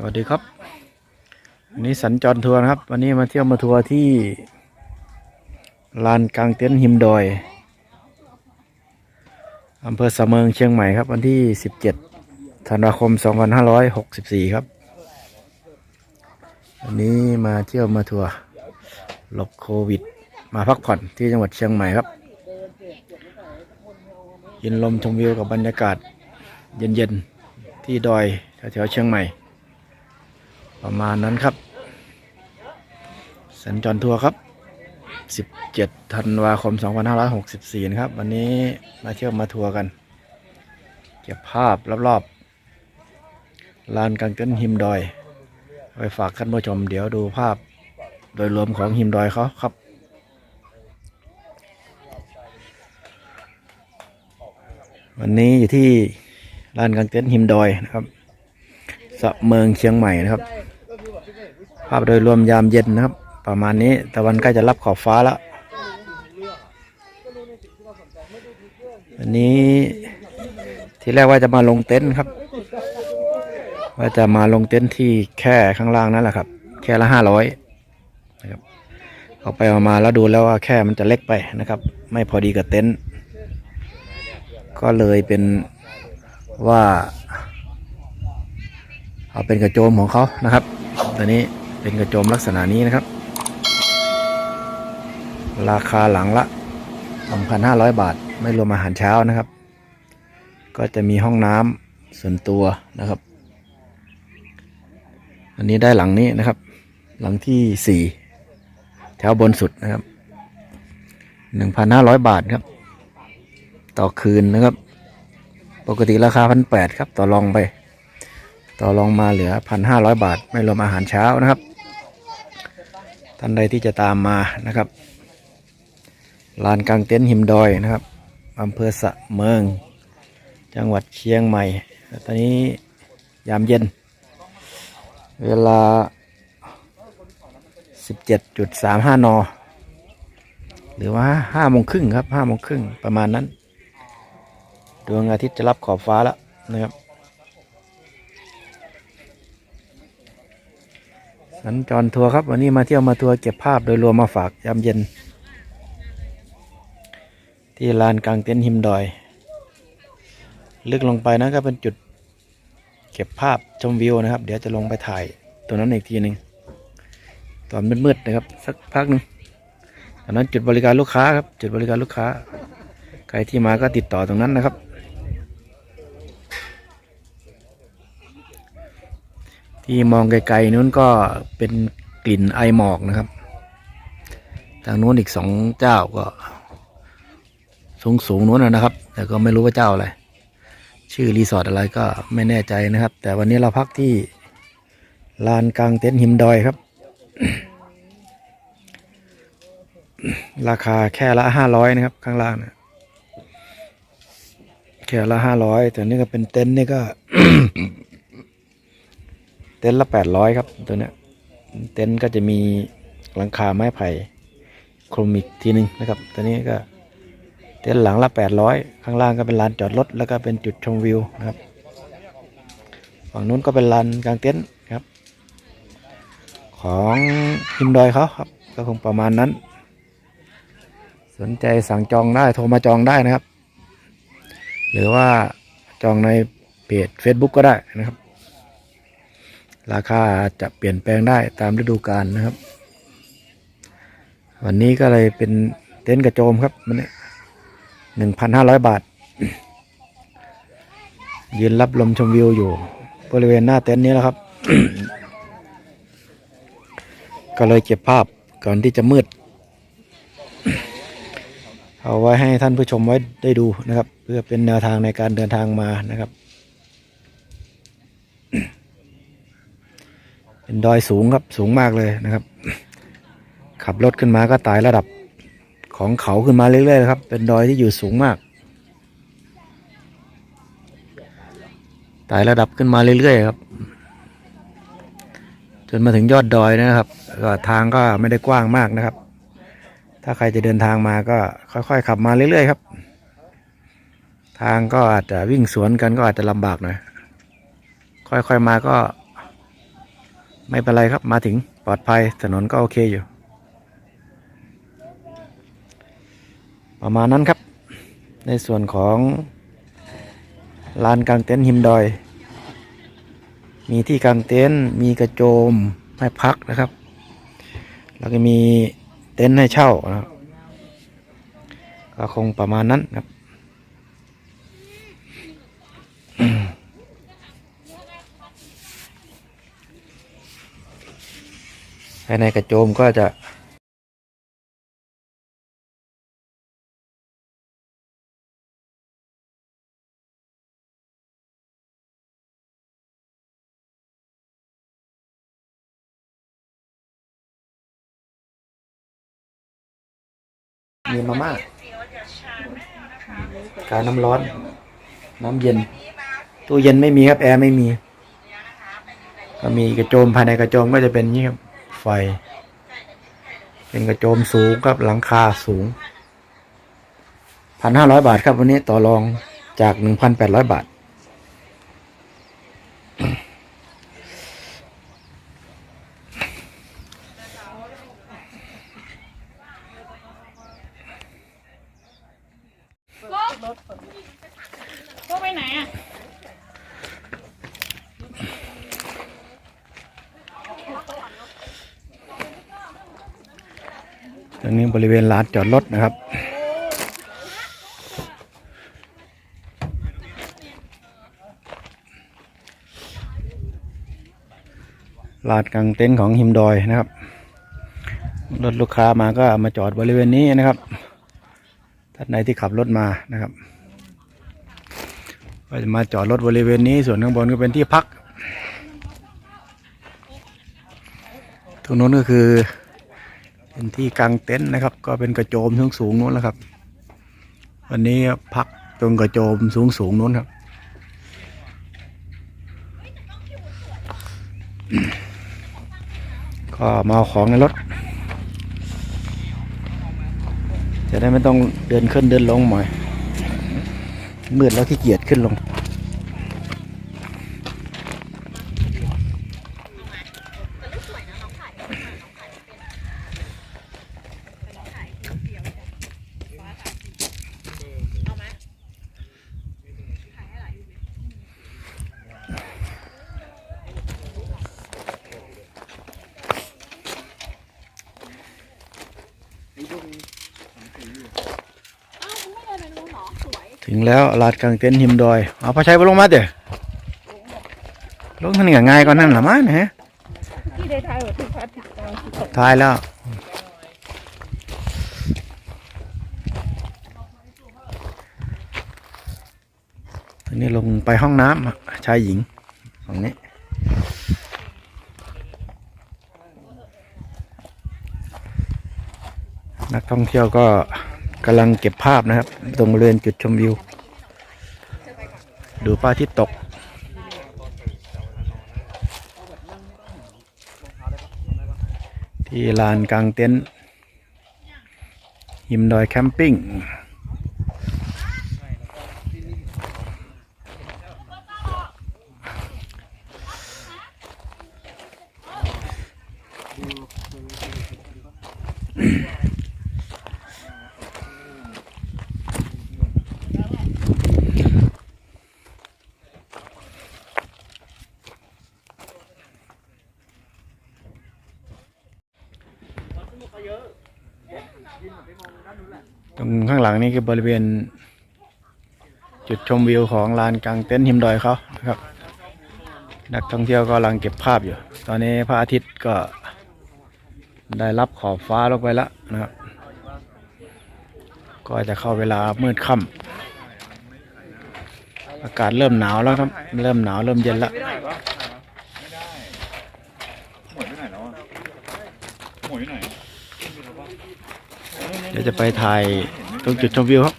สวัสดีครับวันนี้สัญจรทัวร์นะครับ วันนี้มาเที่ยวมาทัวร์ที่ลานกลางเต็นท์หิมดอยอำเภอสะเมิงเชียงใหม่ครับ วันที่ 17ธันวาคม 2564 ครับวันนี้มาเที่ยวมาทัวร์หลบโควิด มาพักผ่อนที่จังหวัดเชียงใหม่ครับยินลมชมวิวกับบรรยากาศเย็นๆที่ดอยแถวๆเชียงใหม่ ประมาณนั้นครับ สัญจรทัวร์ครับ 17ธันวาคม 2564 นะครับ วันนี้มาเที่ยวมาทัวร์กัน เก็บภาพรอบๆลานกลางเต็นท์หิมดอย ไปฝากท่านผู้ชม เดี๋ยวดูภาพโดยรวมของหิมดอยเขาครับวันนี้อยู่ที่ลานกลางเต็นท์หิมดอยนะครับสะเมืองเชียงใหม่นะครับ ภาพโดยรวมยามเย็นนะครับ ประมาณนี้ตะวันใกล้จะรับขอบฟ้าแล้ววันนี้ที่แรกว่าจะมาลงเต็นท์ครับ ว่าจะมาลงเต็นท์ที่แค่ข้างล่างนั่นแหละครับ แค่ละห้าร้อยนะครับเอาไปเอามาแล้วดูแล้วว่าแค่มันจะเล็กไปนะครับ ไม่พอดีกับเต็นท์ก็เลยเป็นว่า เอาเป็นกระโจมของเขานะครับตัวนี้ เป็นกระโจมลักษณะนี้นะครับ ราคาหลังละ1,500 บาท ไม่รวมอาหารเช้านะครับ ก็จะมีห้องน้ำส่วนตัวนะครับ อันนี้ได้หลังนี้นะครับ หลังที่ 4 แถวบนสุดนะครับ 1,500 บาทครับ ต่อคืนนะครับ ปกติราคา 1,800ครับ ต่อรองไป ต่อรองมาเหลือพันห้าร้อยบาท ไม่รวมอาหารเช้านะครับ ท่านใดที่จะตามมานะครับ ลานกลางเต็นท์หิมดอยนะครับอำเภอสะเมือง จังหวัดเชียงใหม่ ตอนนี้ยามเย็น เวลา 17.35 น หรือว่า5โมงครึ่งครับ5โมงครึ่งประมาณนั้น ดวงอาทิตย์จะรับขอบฟ้าแล้วนะครับ สัญจรทัวร์ครับ วันนี้มาเที่ยวมาทัวร์เก็บภาพโดยรวมมาฝากยามเย็น ที่ลานกลางเต็นท์หิมดอย ลึกลงไปนะก็เป็นจุด เก็บภาพชมวิวนะครับ เดี๋ยวจะลงไปถ่ายตัวนั้นอีกทีหนึ่งตอนมืดๆนะครับ สักพักหนึ่งตอนนั้นจุดบริการลูกค้าครับ จุดบริการลูกค้า ใครที่มาก็ติดต่อตรงนั้นนะครับ ที่มองไกลๆนู้นก็เป็นกลิ่นไอหมอกนะครับ ทางนู้นอีกสองเจ้าก็ สูงสูงนู้นนะครับ แต่ก็ไม่รู้ว่าเจ้าอะไร ชื่อรีสอร์ทอะไรก็ไม่แน่ใจนะครับ แต่วันนี้เราพักที่ลานกลางเต็นท์หิมดอยครับ ราคาแค่ละห้าร้อยนะครับ ข้างล่างนะแค่ละห้าร้อยแต่นี่ก็เป็นเต็นท์นี่ก็ เต็นท์ละแปดร้อยครับตัวเนี้ยเต็นท์ก็จะมีหลังคาไม้ไผ่โคลุมอีกทีหนึ่งนะครับตัวนี้ก็เต็นท์หลังละแปดร้อยข้างล่างก็เป็นลานจอดรถแล้วก็เป็นจุดชมวิวนะครับฝั่งนู้นก็เป็นลานกลางเต็นท์ครับ ของหิมดอยเขาครับก็คงประมาณนั้น สนใจสั่งจองได้โทรมาจองได้นะครับ หรือว่าจองในเพจ Facebook ก็ได้นะครับ ราคาจะเปลี่ยนแปลงได้ตามฤดูกาลนะครับ วันนี้ก็เลยเป็นเต็นท์กระโจมครับมันนี้หนึ่งพันห้าร้อยบาท ยืนรับลมชมวิวอยู่ บริเวณหน้าเต็นท์นี้แล้วครับ ก็เลยเก็บภาพก่อนที่จะมืด เอาไว้ให้ท่านผู้ชมไว้ได้ดูนะครับ เพื่อเป็นแนวทางในการเดินทางมานะครับ เป็นดอยสูงครับสูงมากเลยนะครับ ขับรถขึ้นมาก็ไตายระดับของเขาขึ้นมาเรื่อยๆครับ เป็นดอยที่อยู่สูงมากไต่ระดับขึ้นมาเรื่อยๆครับ จนมาถึงยอดดอยนะครับก็ทางก็ไม่ได้กว้างมากนะครับ ถ้าใครจะเดินทางมาก็ค่อยๆขับมาเรื่อยๆครับ ทางก็อาจจะวิ่งสวนกันก็อาจจะลำบากหน่อยค่อยๆมาก็ ไม่เป็นไรครับมาถึงปลอดภัยถนนก็โอเคอยู่ ประมาณนั้นครับ ในส่วนของลานกลางเต็นท์หิมดอย มีที่กลางเต็นท์มีกระโจมให้พักนะครับ แล้วก็มีเต็นท์ให้เช่านะครับก็คงประมาณนั้นครับ ภายในกระโจมก็จะมีมาม่า กาน้ำร้อน น้ำเย็น ตู้เย็นไม่มีครับ แอร์ไม่มี ก็มีกระโจมภายในกระโจมก็จะเป็นนี่ครับ ไฟ เป็นกระโจมสูงครับหลังคาสูงพันห้าร้อยบาทครับวันนี้ต่อรองจากหนึ่งพันแปดร้อยบาท พวกไปไหนอะ ตรงนี้บริเวณลานจอดรถนะครับ ลานกลางเต็นท์ของฮิมดอยนะครับ รถลูกค้ามาก็มาจอดบริเวณนี้นะครับ ท่านใดที่ขับรถมานะครับ ก็จะมาจอดรถบริเวณนี้ ส่วนข้างบนก็เป็นที่พัก ตรงนู้นก็คือ เป็นที่กลางเต็นท์นะครับ ก็เป็นกระโจมสูงสูงนู้นแหละครับ วันนี้พักตรงกระโจมสูงสูงนู้นครับ ก็มาเอาของในรถ จะได้ไม่ต้องเดินขึ้นเดินลงหน่อยมืดแล้วขี้เกียจขึ้นลง อ้าวคุณไม่เดินไปนู้นเหรอ สวย ถึงแล้วลาดกลางเต็นท์หิมดอย เอาพอใช้ไปลงมาเด้อลงท่านง่ายกว่านั้นหรือมั้งนะฮะที่ได้ทายว่าถึงพัดถึงกลางที่ตกทายแล้วตอนนี้ลงไปห้องน้ำอะชายหญิงตรงนี้นักท่องเที่ยวก็ กำลังเก็บภาพนะครับ ตรงบริเวณจุดชมวิว ดูป้าที่ตก ที่ลานกลางเต็นท์หิมดอยแคมปิ้ง ลังนี่คือบริเวณ จุดชมวิวของลานกลางเต็นท์หิมดอยเขาครับ นักท่องเที่ยวก็กำลังเก็บภาพอยู่ ตอนนี้พระอาทิตย์ก็ได้รับขอบฟ้าลงไปแล้วนะครับ ก็จะเข้าเวลามืดค่ำอากาศเริ่มหนาวแล้วครับ เริ่มหนาวเริ่มเย็นแล้วไม่ได้ปะเดี๋ยวจะไปถ่าย ตรงจุดชมวิวครับ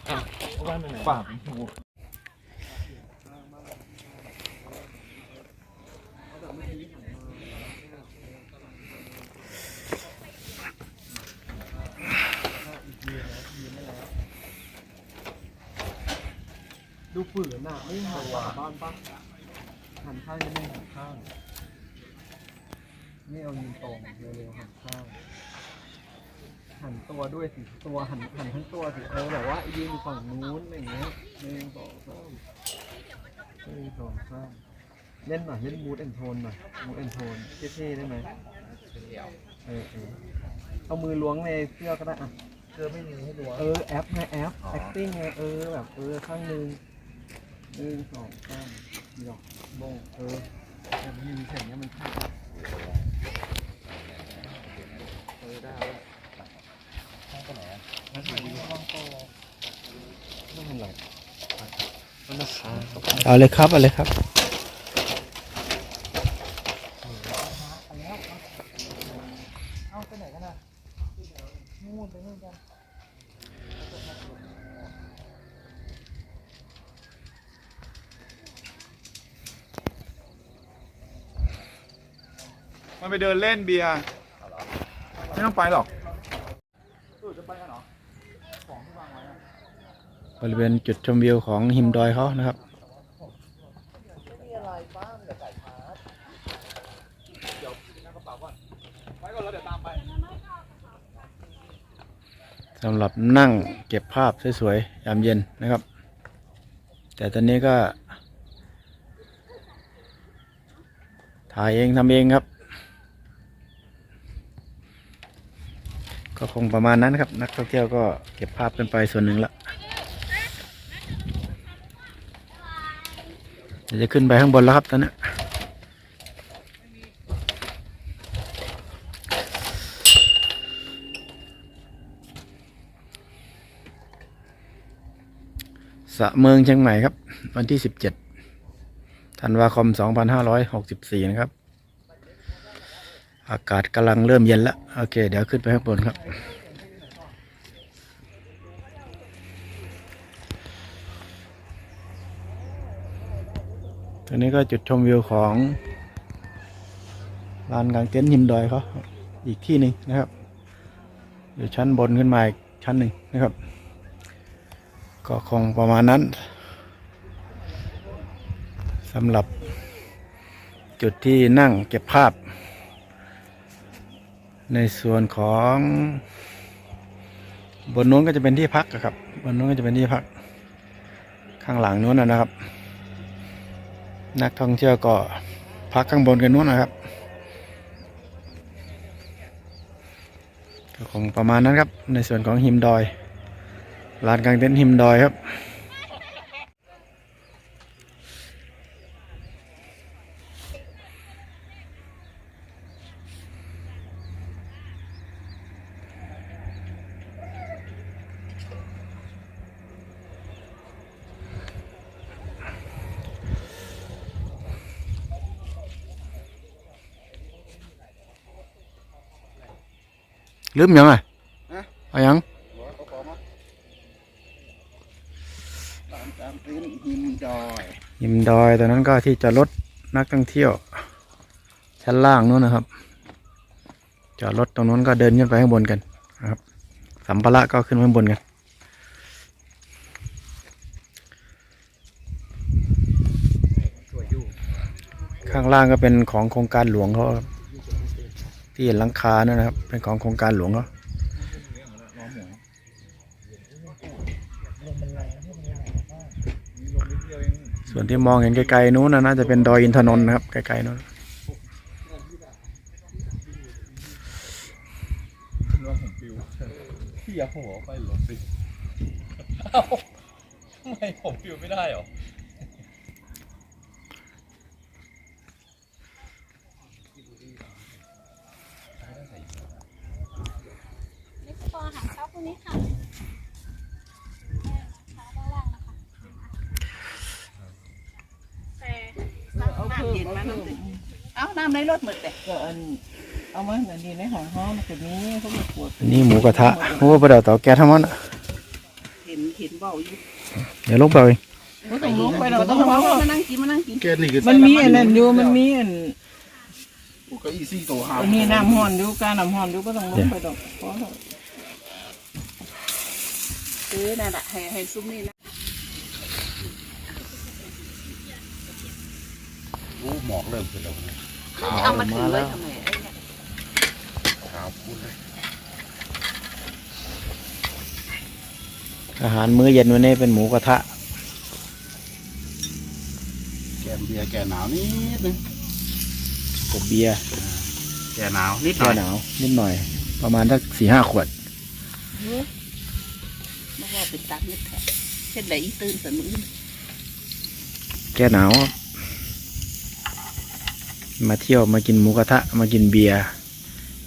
ดูฝืนอะไม่หันหลังบ้านปะหันข้างก็ไม่หันข้างนี่เอายืนตรงเร็วๆหันข้าง หันตัวด้วยสิตัวหันหันทั้งตัวสิเออแบบว่ายืนอยู่ฝั่งนู้นอะไรอย่างเงี้ยหนึ่งสองสามหนึ่งสองสามเล่นหน่อยเล่นมูดแอนโทนหน่อยมูดแอนโทนเท่ๆได้ไหมเออเออเอามือล้วงในเสื้อก็ได้อะเธอไม่มีให้ดูเออแอปไงแอป acting ไงเออแบบเออข้างหนึ่งหนึ่งสองสามสี่ดอกบงเออแบบยืนแข่งเนี้ยมันท่าเออได้แล้ว นั่นคือห้องโตไม่เป็นไรมันรเอาเลยครับ เอาเลยครับ เอาไปไหนกันนะนู่นไปนู่นกันมันไปเดินเล่นเบียร์ไม่ต้องไปหรอก บริเวณจุดชมวิวของหิมดอยเขานะครับมีอะไรบ้างเดี๋ยวใส่ชาร์จสำหรับนั่งเก็บภาพสวยๆ ยามเย็นนะครับ แต่ตอนนี้ก็ ถ่ายเองทำเองครับ ก็คงประมาณนั้นครับ นักท่องเที่ยวก็เก็บภาพกันไปส่วนหนึ่งละเดี๋ยว จะขึ้นไปข้างบนแล้วครับตอนนี้สะเมืองเชียงใหม่ครับ วันที่17ธันวาคม2564นะครับ อากาศกำลังเริ่มเย็นแล้ว โอเค เดี๋ยวขึ้นไปข้างบนครับ ตรงนี้ก็จุดชมวิวของลานกลางเต็นท์หิมดอยเขาอีกที่หนึ่งนะครับอยู่ชั้นบนขึ้นมาอีกชั้นหนึ่งนะครับ ก็คงประมาณนั้นสำหรับจุดที่นั่งเก็บภาพ ในส่วนของบนนู้นก็จะเป็นที่พักอะครับ บนนู้นก็จะเป็นที่พัก ข้างหลังนู้นนะครับ นักท่องเที่ยวก็พักข้างบนกันนู้นนะครับก็คงประมาณนั้นครับ ในส่วนของหิมดอยลานกลางเต็นท์หิมดอยครับ ลืมยังไงเอายังตามพื้นหินดอยหิมดอยตอนนั้นก็ที่จอดรถนักท่องเที่ยว ชั้นล่างนู้นนะครับ จอดรถตรงนู้นก็เดินขึ้นไปข้างบนกันนะครับ สัมภาระก็ขึ้นไปข้างบนกันข้างล่างก็เป็นของโครงการหลวงเขาครับ ที่เห็นหลังคานั่นนะครับ เป็นของโครงการหลวงเนาส่วนที่มองเห็นไกลๆนู้นนะน่าจะเป็นดอยอินทนนท์นะครับไกลๆนู้น ว่าผมฟิว พี่อย่าหัวไปหลบสิเอ้าทำไมผมฟิวไม่ได้หรอ นี่คือตัวอาหารเช้าพรุ่งนี้ค่ะเช้าด้านล่างนะคะแต่ เอาเพิ่มเอาเพิ่ม เอาน้ำในรถหมดเลย ก็อันเอามาอันนี้ในห้องห้องมันจะมีเขามีขวด อันนี้หมูก ระทะโอ้ประเดี๋ยวเต่าแก๊สทั้งหมดอะเห็นเห็นเบาอยู่เดี๋ยวลงไปเอาเองไม่ต้องลงไปเราต้ต้อองงมาเอามานั่งกินมานั่งกินแกนี่คือมันมีอันนั้นอยู่มันมีอันก็อีซี่โตหาอันนี้น้ำห้อนอยู่การน้ำห้อนอยู่ก็ต้องลงไปดอกเพราะเออนั่นแหละให้ให้ซุ้มนี่นะหมอกเริ่มขึ้นแล้วเอามาถือไว้ทำไมไอ้เนี่ย อาหารมื้อเย็นวันนี้เป็นหมูกระทะ แกมเบียร์แกหนาวนิดนึงกับเบียร์แกหนาวนิดหแก้น่อยหนาวนิดหน่อย ประมาณสักสี่ห้าขวดไม่ว่าเป็นตามนิดแท้เช่นไหนอีตื่นสนุกแก้หนาว มาเที่ยวมากินหมูกระทะ มากินเบียร์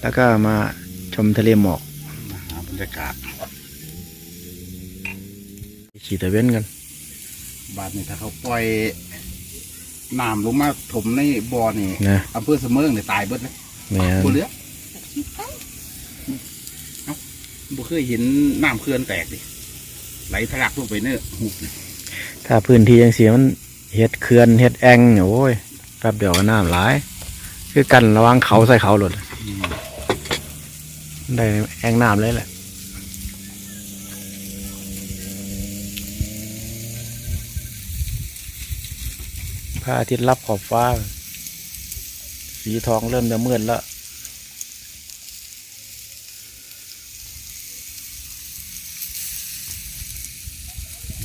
แล้วก็มาชมทะเลหมอกมาหาบรรยากาศ ขี่ตะเว้นกัน บาดนี่ถ้าเขาปล่อยน้ำลงมาถมในบ่อนี่นะ อำเภอเสมิงเนี่ยตายเบิดเลยแม่นบ่เหลือเอ้าบ่เคยเห็นน้ำเขื่อนแตกดิไหลทะลักลงไปเนื้อะหุบนี่ถ้าพื้นที่ยังเสียมันเฮ็ดเขื่อนเฮ็ดแองโอ้ยแป๊บเดียวก็น้ำหลาย คือกันระหวังเขาใส่เขาหลดอืมได้แองน้ำเลยแหละ พระอาทิตย์รับขอบฟ้า สีทองเริ่มจะมืดแล้ว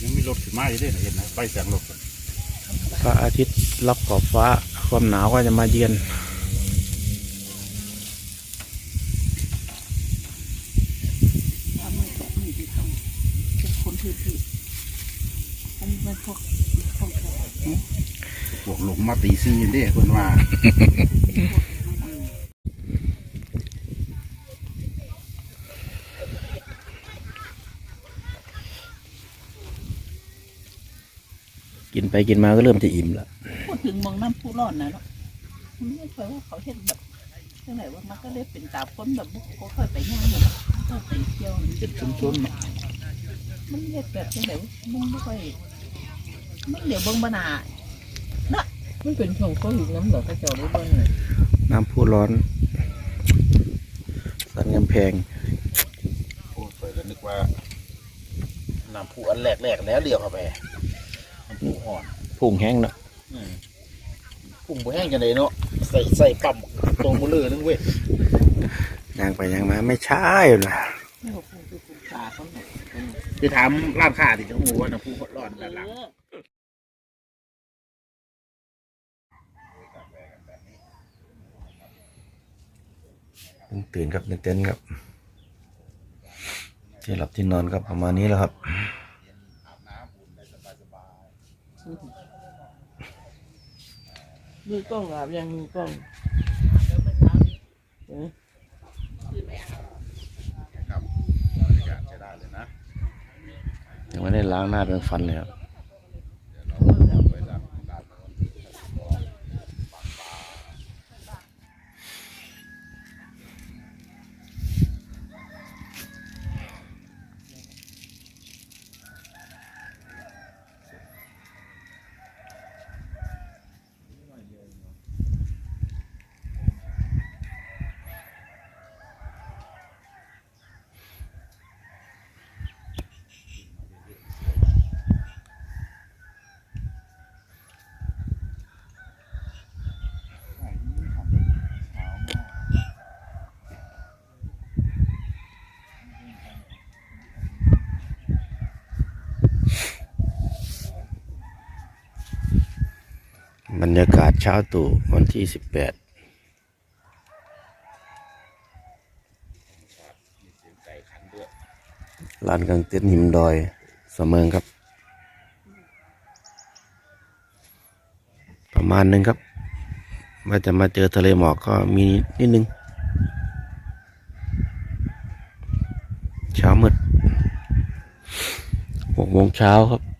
ยังมีรถขึ้นมาอยู่เด้นะเห็นนะไปเสียงรถพระอาทิตย์รับขอบฟ้า ความหนาวก็จะมาเยือน ทำไมแบบนี้ที่ต้องเป็นคนพื้นที่อันนี้มันพวกพวกเขา พวกหลง มาตีซีเด้คนว่ากินไปกินมาก็เริ่มจะอิ่มแล้วพูดถึงเมองน้ำผู้ร้อนนะเนาะมันไม่เคยว่าเขาเห็นแบบเท่าไหร่ว่ามันก็เลยเป็นตาคนแบบบุกเขาค่อยไปย่างเลยก็ไปเที่ยวนี่เป็นชุมๆเนาะมันเรียกแบบจังไหนวะมึงไม่ค่อยมันเดี๋ยวเบิ่งบนา มันเป็นช่วงโควิดน้ำเหรอพระเจ้ารู้บ้างเนี่ยน้ำพุร้อนสันกำแพงโอ้เปิดแล้วนึกว่าน้ำผู้อันแรกแรกๆแล้วเดียวเข้าไปน้ำผู้ห่อนพุ่งแห้งเนาะอืมพุ่งบ่แห้งกันเลยเนาะใส่ใส่ปั๊มตรงมือเลยนึงเว้ยย่างไปย่างมาไม่ใช่นะไม่บอกคุณคือคุณตาเขาเนี่ยคือถามร้านค้าที่เขาหูว่าน้ำผู้ร้อนด้านหลัง เพิ่งตื่นครับในเต็นท์ครับที่หลับที่นอนครับประมาณนี้แล้วครับมือกล้องอาบยังมือกล้องเออครับบรรยากาศใช้ได้เลยนะยังไม่ได้ล้างหน้าเป็นฟันเลยครับ รรยากาศเช้าตู่วันที่สิบแปดลานกลางเต็นท์หิมดอยเสมิงครับ ประมาณหนึงครับ ว่าจะมาเจอทะเลหมอกก็มีนิดนึง เช้ามืดหกโมงเช้าครับ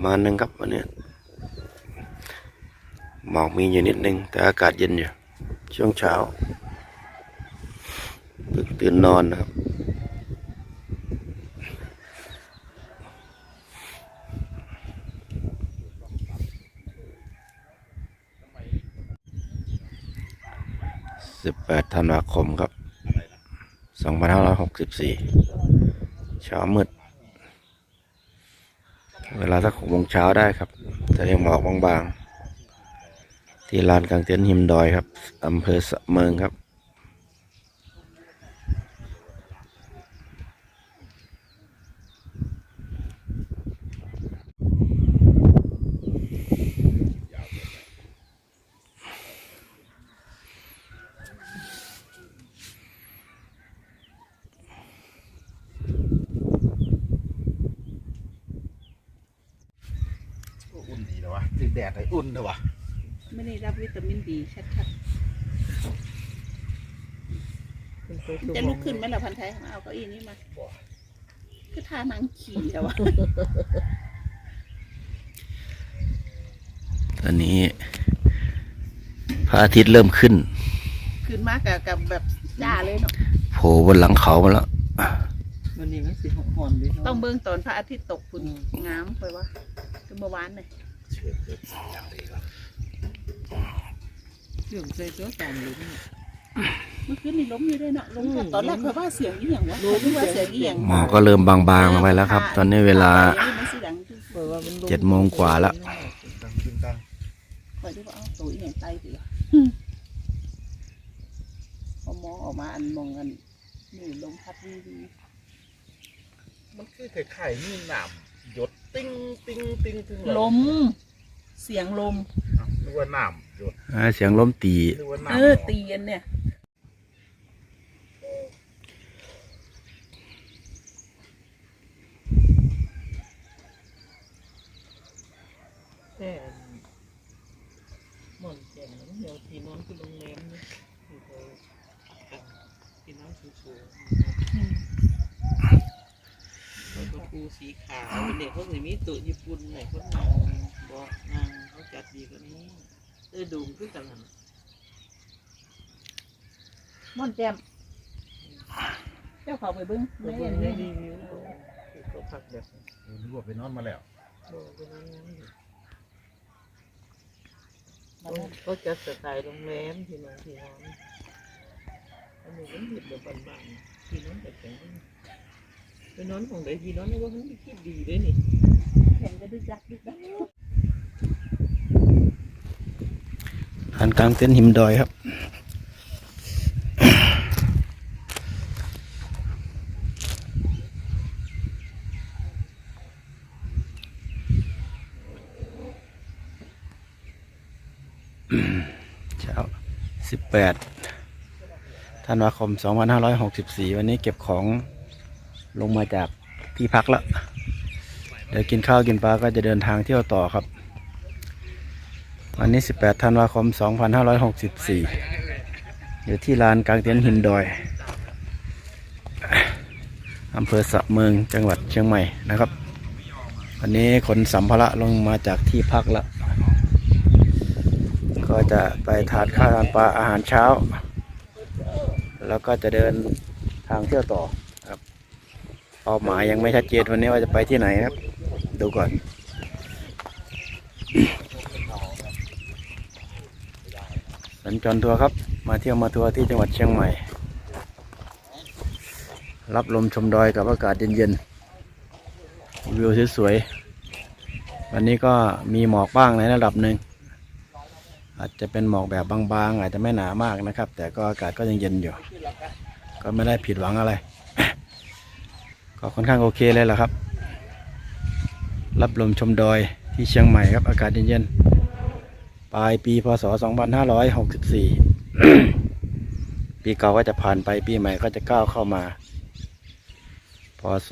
ประมาณนึงครับวันนี้หมอกมีอยู่นิดนึง แต่อากาศเย็นอยู่ ช่วงเช้าเพิ่งตื่นนอนนะครับ สิบแปดธันวาคมครับสองพันห้าร้อยหกสิบสี่เช้ามืด เวลาสักหกโมงเช้าได้ครับจะเรียกหมอกบางๆ ที่ลานกลางเต็นท์หิมดอยครับอำเภอสะเมิงครับ อุ่นดีนะวะติดแดดเลยอุ่นนะวะ ไม่ได้รับวิตามินดีชัด เป็นไป ๆ สู่ จะลุกขึ้นไหมล่ะพันไทยมาเอาเก้าอี้ นี้มาคือท่านั่งขี่แต่ว่าตอนนี้พระอาทิตย์เริ่มขึ้น ขึ้นมากกับกับแบบจ้าเลยเนาะโผล่บนหลังเขามาแล้ววันนี้มันสิหอนๆดีต้องเบิ่งตอนพระอาทิตย์ตกฝุ่นงามไปว่าคือเมื่อวานเลยเรื่องใจตัวตามเลยนี่ เมื่อคืนนี่ล้มอยู่ด้วยเนาะล้มก่อนตอนแรกเขาว่าเสียงอีหยังวะเขาคิดว่าเสียงอีหยังหมอกก็เริ่มบางๆลงไปแล้วครับ ตอนนี้เวลามันสิดังคือเปิดว่ามันลเจ็ดโมงกว่าแล้วดังขึ้นดังคอยดูว่าเอาตัวอีหยังไตไปเหรอพอมองออกมาอันมองกันนี่ลมพัดดีดีมันคือไข่ๆนี่หนามหยดติ้งติ้งติ้งติ้งลมเสียงลมอ้าวนึกว่าหนามหยด อ่าเสียงลมตีนึกว่าหนามเออตีกันเนี่ยแต่หมอนแก่นเดี๋ยวที่นอนคือโรงแรมเนี่ยอยู่ไปที่นอนสูงๆแล้วก็ปูสีขาวเป็นเด็กเขาสิมีตัวญี่ปุ่นไหนเขานางเบาะนางเขาจัดดีกว่านี้ เออดูคือกันนั่นม่อนแจมเจ้าเขาไปเบิ้งเบิ่ไม่งเห็นในนี่รีวิวเขาพักแบบเออนึกว่าไปนอนมาแล้วโอ้เป็นนั้นนั้นก็จะสไตล์โรงแรมที่นอนที่นอนอันนี้มันเห็นแบบบ้านๆที่นอนแบบแต่งไปนอนของใดที่นอนนี่ว่ามันคิดดีด้วยนี่ เห็นก็ดึกดักดึกดักานกลางเต็นท์หิมดอยครับ เช้าสิบแปดธันวาคมสองพันห้าร้อยหกสิบสี่วันนี้เก็บของลงมาจากที่พักแล้ว เดี๋ยวกินข้าวกินปลาก็จะเดินทางเที่ยวต่อครับ วันนี้ 18 ธันวาคม 2564 อยู่ที่ลานกลางเต็นท์หินดอย อำเภอสะเมือง จังหวัดเชียงใหม่นะครับ วันนี้ขนสัมภาระลงมาจากที่พักแล้ว ก็จะไปทานข้าวทานปลาอาหารเช้า แล้วก็จะเดินทางเที่ยวต่อครับเป้าหมายยังไม่ชัดเจนวันนี้ว่าจะไปที่ไหนครับ ดูก่อน สัญจรทัวร์ครับ มาเที่ยวมาทัวร์ที่จังหวัดเชียงใหม่ รับลมชมดอยกับอากาศเย็นๆวิวสวยๆวันนี้ก็มีหมอกบ้างในระดับหนึ่งอาจจะเป็นหมอกแบบบางๆ อาจจะไม่หนามากนะครับ แต่ก็อากาศก็ยังเย็นอยู่ ก็ไม่ได้ผิดหวังอะไร ก็ค่อนข้างโอเคเลยล่ะครับ รับลมชมดอยที่เชียงใหม่ครับอากาศเย็นๆ ปลายปีพศ 2564 ปีเก่าก็จะผ่านไปปีใหม่ก็จะก้าวเข้ามา พศ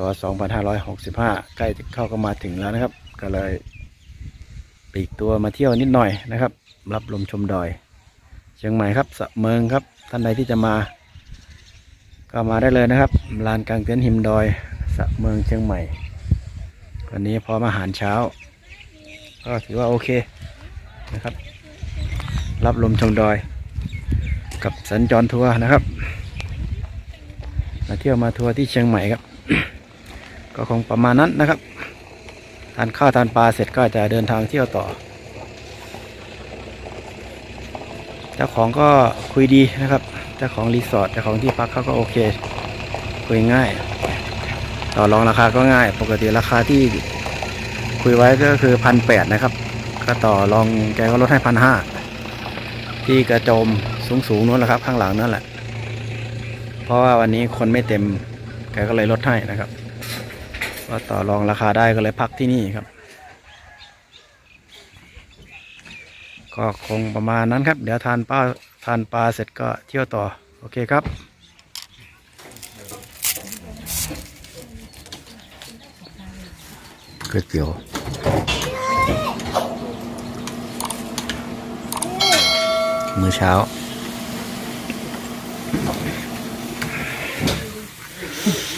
2565 ใกล้จะเข้าก็มาถึงแล้วนะครับ ก็เลยปีกตัวมาเที่ยวนิดหน่อยนะครับ รับลมชมดอย เชียงใหม่ครับสะเมืองครับ ท่านใดที่จะมา ก็มาได้เลยนะครับลานกลางเต็นท์หิมดอยสะเมืองเชียงใหม่วันนี้พร้อมอาหารเช้า ก็ถือว่าโอเค นะครับ รับลมชมดอย กับสัญจรทัวร์นะครับ มาเที่ยวมาทัวร์ที่เชียงใหม่ครับ ก็คงประมาณนั้นนะครับ ทานข้าวทานปลาเสร็จก็จะเดินทางเที่ยวต่อ เจ้าของก็คุยดีนะครับ เจ้าของรีสอร์ท เจ้าของที่พักเขาก็โอเค คุยง่าย ต่อรองราคาก็ง่าย ปกติราคาที่คุยไว้ก็คือพันแปดนะครับ ก็ต่อรองแกก็ลดให้พันห้าที่กระโจมสูงสูงๆนู้นแหละครับ ข้างหลังนั่นแหละ เพราะว่าวันนี้คนไม่เต็มแกก็เลยลดให้นะครับว่าต่อรองราคาได้ก็เลยพักที่นี่ครับ ก็คงประมาณนั้นครับ เดี๋ยวทานปลาทานปลาเสร็จก็เที่ยวต่อ โอเคครับก๋วยเตี๋ยว มื้อเช้า Thank you.